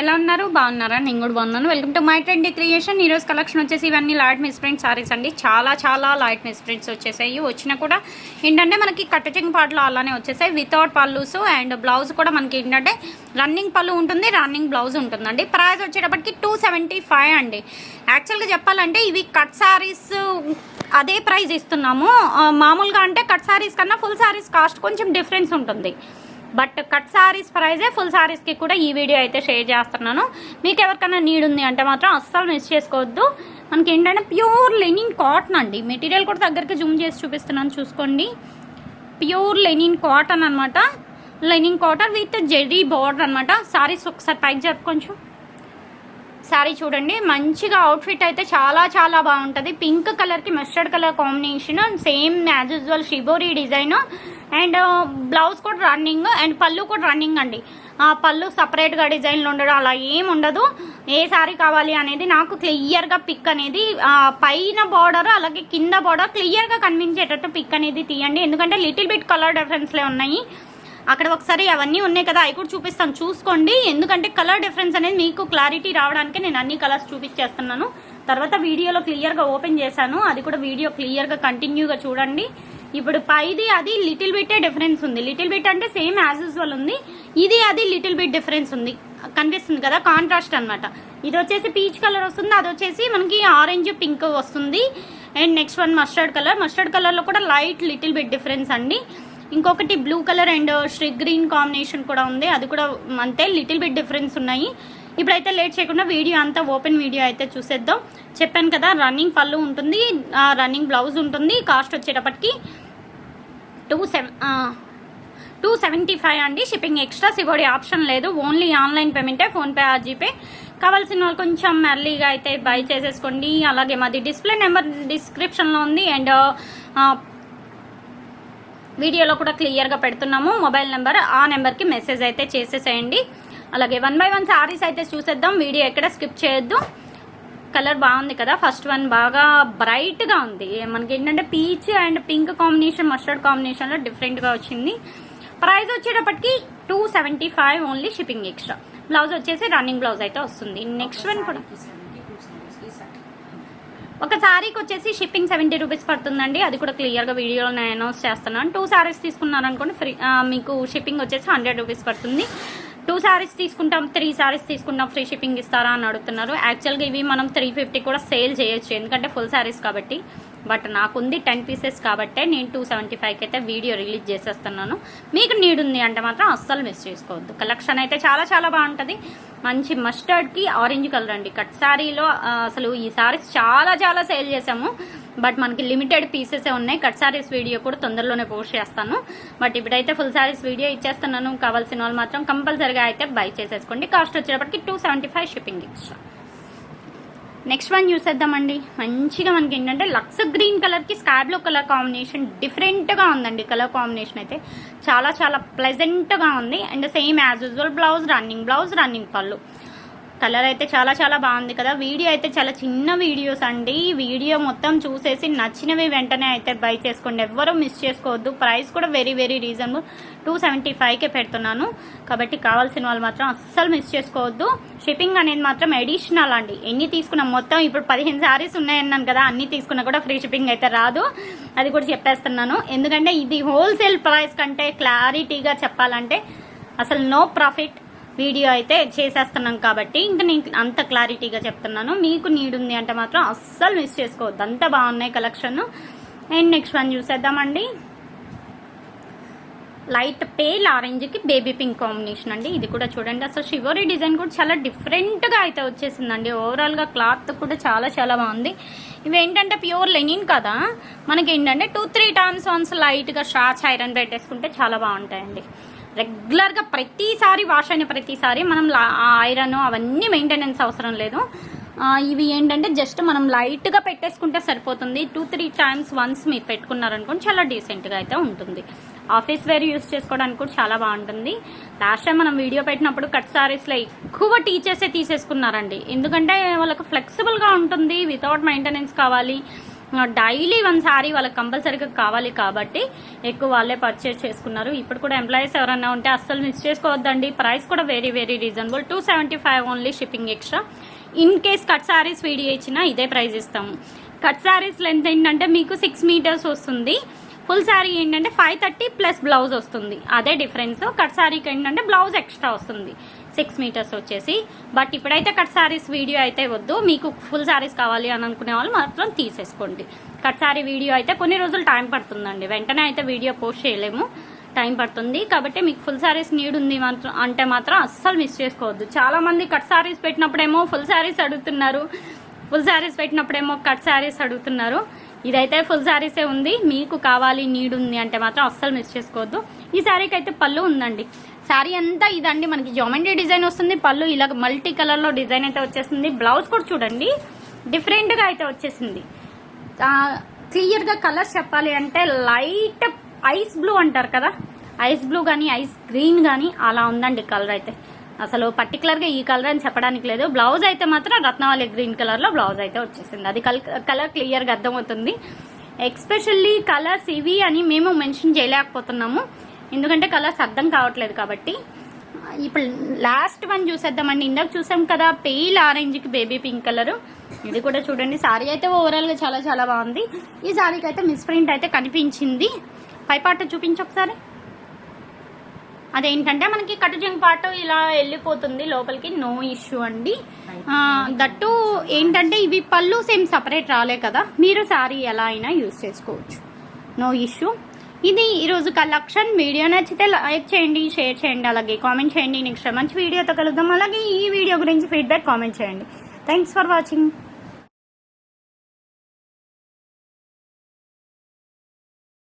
ఎలా ఉన్నారు? బాగున్నారా? నేను కూడా బాగున్నాను. Welcome to my trendy creation ఈరోజు కలెక్షన్ వచ్చేసి ఇవన్నీ లైట్ మిస్ ప్రింట్ సారీస్ అండి. చాలా చాలా లైట్ మిస్ ప్రింట్స్ వచ్చేసాయి. వచ్చినా కూడా ఏంటంటే మనకి కట్టచింగ్ పాటలు అలానే వచ్చేసాయి. వితౌట్ పళ్ళుస్ అండ్ బ్లౌజ్ కూడా మనకి ఏంటంటే రన్నింగ్ పళ్ళు ఉంటుంది రన్నింగ్ బ్లౌజ్ ఉంటుందండి. ప్రైస్ వచ్చేటప్పటికి టూ సెవెంటీ ఫైవ్ అండి యాక్చువల్గా చెప్పాలంటే ఇవి కట్ సారీస్ అదే ప్రైస్ ఇస్తున్నాము. మామూలుగా అంటే కట్ సారీస్ కన్నా ఫుల్ సారీస్ కాస్ట్ కొంచెం డిఫరెన్స్ ఉంటుంది. బట్ కట్ సారీస్ ప్రైజే ఫుల్ సారీస్కి కూడా ఈ వీడియో అయితే షేర్ చేస్తున్నాను. మీకు ఎవరికైనా నీడ్ ఉంది అంటే మాత్రం అస్సలు మిస్ చేసుకోవద్దు. మనకి ఏంటంటే ప్యూర్ లెనిన్ కాటన్ అండి. మెటీరియల్ కూడా దగ్గరికి జూమ్ చేసి చూపిస్తున్నాను చూసుకోండి. ప్యూర్ లెనిన్ కాటన్ అనమాట linen cotton with zari border అనమాట సారీస్ ఒకసారి పైకి జరుపు కొంచెం. శారీ చూడండి. మంచిగా అవుట్ఫిట్ అయితే చాలా చాలా బాగుంటుంది. పింక్ కలర్కి mustard colour combination same as usual shibori design and blouse కూడా రన్నింగ్ అండ్ పళ్ళు కూడా రన్నింగ్ అండి. ఆ పళ్ళు సపరేట్గా డిజైన్లు ఉండడం అలా ఏం ఉండదు. ఏ శారీ కావాలి అనేది నాకు క్లియర్గా పిక్ అనేది పైన బార్డర్ అలాగే కింద బార్డర్ క్లియర్గా కనిపించేటట్టు పిక్ అనేది తీయండి. ఎందుకంటే లిటిల్ బిట్ కలర్ డిఫరెన్స్లే ఉన్నాయి. అక్కడ ఒకసారి అవన్నీ ఉన్నాయి కదా అవి కూడా చూపిస్తాను. చూసుకోండి. ఎందుకంటే కలర్ డిఫరెన్స్ అనేది మీకు క్లారిటీ రావడానికి నేను అన్ని కలర్స్ చూపించేస్తున్నాను. తర్వాత వీడియోలో క్లియర్గా ఓపెన్ చేశాను. అది కూడా వీడియో క్లియర్గా కంటిన్యూగా చూడండి. ఇప్పుడు పైది అది లిటిల్ బిట్టే డిఫరెన్స్ ఉంది. లిటిల్ బిట్ అంటే సేమ్ యాజ్ యూజువల్ ఉంది. ఇది అది లిటిల్ బిట్ డిఫరెన్స్ ఉంది. కనిపిస్తుంది కదా? కాంట్రాస్ట్ అన్నమాట. ఇది వచ్చేసి పీచ్ కలర్ వస్తుంది. అది వచ్చేసి మనకి ఆరెంజ్ పింక్ వస్తుంది. And next one mustard colour mustard కలర్లో కూడా లైట్ లిటిల్ బిట్ డిఫరెన్స్ అండి. ఇంకొకటి బ్లూ కలర్ అండ్ స్ట్రిక్ గ్రీన్ కాంబినేషన్ కూడా ఉంది. అది కూడా అంతే లిటిల్ బిట్ డిఫరెన్స్ ఉన్నాయి. ఇప్పుడైతే లేట్ చేయకుండా వీడియో అంతా ఓపెన్ వీడియో అయితే చూసేద్దాం. చెప్పాను కదా రన్నింగ్ పళ్ళు ఉంటుంది రన్నింగ్ బ్లౌజ్ ఉంటుంది. కాస్ట్ వచ్చేటప్పటికి two seven two seventy five అండి. షిప్పింగ్ ఎక్స్ట్రా సిగోడి ఆప్షన్ లేదు. ఓన్లీ ఆన్లైన్ పేమెంటే ఫోన్పే ఆ జీపే. కావాల్సిన వాళ్ళు కొంచెం మెర్లీగా అయితే బై చేసేసుకోండి. అలాగే మాది డిస్ప్లే నెంబర్ డిస్క్రిప్షన్లో ఉంది. అండ్ వీడియోలో కూడా క్లియర్గా పెడుతున్నాము. మొబైల్ నెంబర్ ఆ నెంబర్కి మెసేజ్ అయితే చేసేసేయండి. అలాగే వన్ బై వన్ సారీస్ అయితే చూసేద్దాం. వీడియో ఎక్కడ స్కిప్ చేయొద్దు. కలర్ బాగుంది కదా. ఫస్ట్ వన్ బాగా బ్రైట్గా ఉంది. మనకి ఏంటంటే peach and pink combination mustard కాంబినేషన్లో డిఫరెంట్గా వచ్చింది. ప్రైస్ వచ్చేటప్పటికి two seventy five only shipping extra blouse వచ్చేసి రన్నింగ్ బ్లౌజ్ అయితే వస్తుంది. నెక్స్ట్ వన్ కూడా. ఒక శారీకి వచ్చేసి షిప్పింగ్ సెవెంటీ రూపీస్ పడుతుందండి. అది కూడా క్లియర్గా వీడియోలో నేను అనౌన్స్ చేస్తున్నాను. టూ శారీస్ తీసుకున్నారనుకోండి ఫ్రీ మీకు షిప్పింగ్ వచ్చేసి హండ్రెడ్ రూపీస్ పడుతుంది. టూ శారీస్ తీసుకుంటాం త్రీ శారీస్ తీసుకుంటాం ఫ్రీ షిప్పింగ్ ఇస్తారా అని అడుగుతున్నారు. యాక్చువల్గా ఇవి మనం త్రీ ఫిఫ్టీ కూడా సేల్ చేయొచ్చు ఎందుకంటే ఫుల్ శారీస్ కాబట్టి. బట్ నాకుంది టెన్ పీసెస్ కాబట్టే నేను టూ సెవెంటీ ఫైవ్కి అయితే వీడియో రిలీజ్ చేసేస్తున్నాను. మీకు నీడ్ ఉంది అంటే మాత్రం అస్సలు మిస్ చేసుకోవద్దు. కలెక్షన్ అయితే చాలా చాలా బాగుంటుంది. మంచి మస్టర్డ్కి ఆరెంజ్ కలర్ అండి. కట్ శారీలో అసలు ఈ శారీస్ చాలా చాలా సేల్ చేసాము బట్ మనకి లిమిటెడ్ పీసెసే ఉన్నాయి. కట్ శారీస్ వీడియో కూడా తొందరలోనే పోస్ట్ చేస్తాను. బట్ ఇప్పుడైతే ఫుల్ శారీస్ వీడియో ఇచ్చేస్తున్నాను. కావాల్సిన వాళ్ళు మాత్రం కంపల్సరీగా అయితే బై చేసేసుకోండి. కాస్ట్ వచ్చేటప్పటికి two seventy five shipping extra. Next one చూసేద్దామండి మంచిగా మనకి ఏంటంటే లక్స్ గ్రీన్ కలర్కి స్కై బ్లూ కలర్ కాంబినేషన్ డిఫరెంట్గా ఉందండి. కలర్ కాంబినేషన్ అయితే చాలా చాలా ప్లెజెంట్గా ఉంది. And same as usual blouse running blouse running pallu. Colour అయితే చాలా చాలా బాగుంది కదా. వీడియో అయితే చాలా చిన్న వీడియోస్ అండి. వీడియో మొత్తం చూసేసి నచ్చినవి వెంటనే అయితే బై చేసుకోండి. ఎవ్వరూ మిస్ చేసుకోవద్దు. ప్రైస్ కూడా very very reasonable two seventy ఫైవ్కే పెడుతున్నాను. కాబట్టి కావాల్సిన వాళ్ళు మాత్రం అస్సలు మిస్ చేసుకోవద్దు. షిప్పింగ్ అనేది మాత్రం ఎడిషనల్ అండి. ఎన్ని తీసుకున్నాం మొత్తం ఇప్పుడు పదిహేను శారీస్ ఉన్నాయన్నాను కదా అన్ని తీసుకున్నా కూడా ఫ్రీ షిప్పింగ్ అయితే రాదు. అది కూడా చెప్పేస్తున్నాను. ఎందుకంటే ఇది హోల్సేల్ ప్రైస్ కంటే క్లారిటీగా చెప్పాలంటే అసలు నో ప్రాఫిట్ వీడియో అయితే చేసేస్తున్నాం కాబట్టి ఇంకా నేను అంత క్లారిటీగా చెప్తున్నాను. మీకు నీడ్ ఉంది అంటే మాత్రం అస్సలు మిస్ చేసుకోవద్దు. అంత బాగున్నాయి కలెక్షన్ అండ్ నెక్స్ట్ వన్ చూసేద్దామండి. లైట్ పేల్ ఆరెంజ్కి బేబీ పింక్ కాంబినేషన్ అండి. ఇది కూడా చూడండి. అసలు షివరీ డిజైన్ కూడా చాలా డిఫరెంట్గా అయితే వచ్చేసిందండి. ఓవరాల్గా క్లాత్ కూడా చాలా చాలా బాగుంది. ఇవి ఏంటంటే ప్యూర్ లెనిన్ కదా. మనకి ఏంటంటే టూ త్రీ టైమ్స్ వన్స్ లైట్గా షార్ట్స్ ఐరన్ పెట్టేసుకుంటే చాలా బాగుంటాయండి. రెగ్యులర్గా ప్రతిసారి వాష్ అయిన ప్రతిసారి మనం ఐరన్ అవన్నీ మెయింటెనెన్స్ అవసరం లేదు. ఇవి ఏంటంటే జస్ట్ మనం లైట్గా పెట్టేసుకుంటే సరిపోతుంది. టూ త్రీ టైమ్స్ వన్స్ మీరు పెట్టుకున్నారనుకోండి చాలా డీసెంట్గా అయితే ఉంటుంది. ఆఫీస్ వేర్ యూస్ చేసుకోవడానికి కూడా చాలా బాగుంటుంది. లాస్ట్ టైం మనం వీడియో పెట్టినప్పుడు కట్ సారీస్లో ఎక్కువ టీచర్సే తీసేసుకున్నారండి. ఎందుకంటే వాళ్ళకు ఫ్లెక్సిబుల్గా ఉంటుంది. వితౌట్ మెయింటెనెన్స్ కావాలి. డైలీ వన్ సారీ వాళ్ళకి కంపల్సరీగా కావాలి కాబట్టి ఎక్కువ వాళ్ళే పర్చేస్ చేసుకున్నారు. ఇప్పుడు కూడా ఎంప్లాయీస్ ఎవరైనా ఉంటే అస్సలు మిస్ చేసుకోవద్దండి. ప్రైస్ కూడా very very reasonable two seventy five only shipping extra in case cut saris video ఇచ్చినా ఇదే ప్రైస్ ఇస్తాము. కట్ సారీస్ లెంత్ ఏంటంటే మీకు సిక్స్ మీటర్స్ వస్తుంది. ఫుల్ శారీ ఏంటంటే ఫైవ్ థర్టీ ప్లస్ బ్లౌజ్ వస్తుంది. అదే డిఫరెన్స్ కట్ శారీకి ఏంటంటే బ్లౌజ్ ఎక్స్ట్రా వస్తుంది. సిక్స్ మీటర్స్ వచ్చేసి. బట్ ఇప్పుడైతే కట్ శారీస్ వీడియో అయితే వద్దు. మీకు ఫుల్ శారీస్ కావాలి అని అనుకునే వాళ్ళు మాత్రం తీసేసుకోండి. కట్ శారీ వీడియో అయితే కొన్ని రోజులు టైం పడుతుందండి. వెంటనే అయితే వీడియో పోస్ట్ చేయలేము. టైం పడుతుంది. కాబట్టి మీకు ఫుల్ శారీస్ నీడ్ ఉంది మాత్రం అంటే మాత్రం అస్సలు మిస్ చేసుకోవద్దు. చాలా మంది కట్ శారీస్ పెట్టినప్పుడేమో ఫుల్ శారీస్ అడుగుతున్నారు. ఫుల్ శారీస్ పెట్టినప్పుడేమో కట్ శారీస్ అడుగుతున్నారు. ఇదైతే ఫుల్ శారీసే ఉంది. మీకు కావాలి నీడ్ ఉంది అంటే మాత్రం అస్సలు మిస్ చేసుకోవద్దు. ఈ శారీకి అయితే పళ్ళు ఉందండి. శారీ అంతా ఇదండి. మనకి జామెంట్రీ డిజైన్ వస్తుంది. పళ్ళు ఇలా మల్టీ కలర్లో డిజైన్ అయితే వచ్చేసింది. బ్లౌజ్ కూడా చూడండి. డిఫరెంట్గా అయితే వచ్చేసింది. క్లియర్గా కలర్స్ చెప్పాలి అంటే లైట్ ఐస్ బ్లూ అంటారు కదా. ఐస్ బ్లూ కానీ ఐస్ గ్రీన్ కానీ అలా ఉందండి కలర్ అయితే. అసలు పర్టికులర్గా ఈ కలర్ అని చెప్పడానికి లేదు. బ్లౌజ్ అయితే మాత్రం రత్నవాలి గ్రీన్ కలర్లో బ్లౌజ్ అయితే వచ్చేసింది. అది కల్ కలర్ క్లియర్గా అర్థమవుతుంది. ఎక్స్పెషల్లీ కలర్స్ ఇవి అని మేము మెన్షన్ చేయలేకపోతున్నాము. ఎందుకంటే కలర్స్ అర్థం కావట్లేదు కాబట్టి. ఇప్పుడు లాస్ట్ వన్ చూసేద్దామండి. ఇందాక చూసాం కదా పెయిల్ ఆరెంజ్కి బేబీ పింక్ కలర్ ఇది కూడా చూడండి. సారీ అయితే ఓవరాల్గా చాలా చాలా బాగుంది. ఈ సారీకి అయితే మిస్ ప్రింట్ అయితే కనిపించింది. పై పాట చూపించి ఒకసారి. అదేంటంటే మనకి కటుజంగ్ పాట ఇలా వెళ్ళిపోతుంది లోపలికి. నో ఇష్యూ అండి. దట్టు ఏంటంటే ఇవి పళ్ళు సేమ్ సపరేట్ రాలే కదా. మీరు సారీ ఎలా అయినా యూజ్ చేసుకోవచ్చు. నో ఇష్యూ ఇది ఈరోజు కలెక్షన్ వీడియో నచ్చితే లైక్ చేయండి షేర్ చేయండి అలాగే కామెంట్ చేయండి. నెక్స్ట్ మంచి వీడియోతో కలుద్దాం. అలాగే ఈ వీడియో గురించి ఫీడ్బ్యాక్ కామెంట్ చేయండి. Thanks for watching